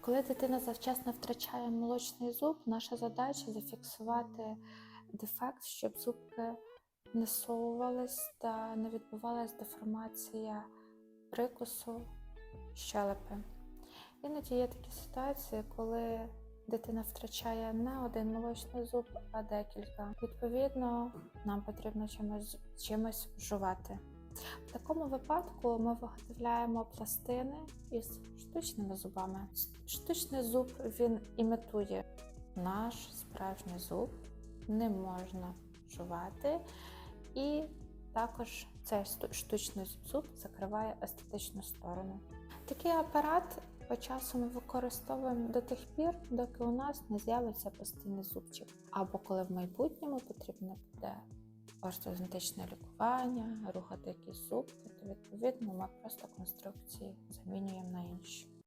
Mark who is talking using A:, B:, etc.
A: Коли дитина завчасно втрачає молочний зуб, наша задача зафіксувати дефект, щоб зубки не совувались та не відбувалась деформація прикусу щелепи. Іноді є такі ситуації, коли дитина втрачає не один молочний зуб, а декілька. Відповідно, нам потрібно чимось, чимось жувати. В такому випадку ми виготовляємо пластини із штучними зубами. Штучний зуб він імітує наш справжній зуб, не можна жувати, і також цей штучний зуб закриває естетичну сторону. Такий апарат по часу ми використовуємо до тих пір, доки у нас не з'явиться постійний зубчик, або коли в майбутньому потрібно буде ортодонтичне лікування, рухати якісь зубки, то відповідно ми просто конструкції замінюємо на інші.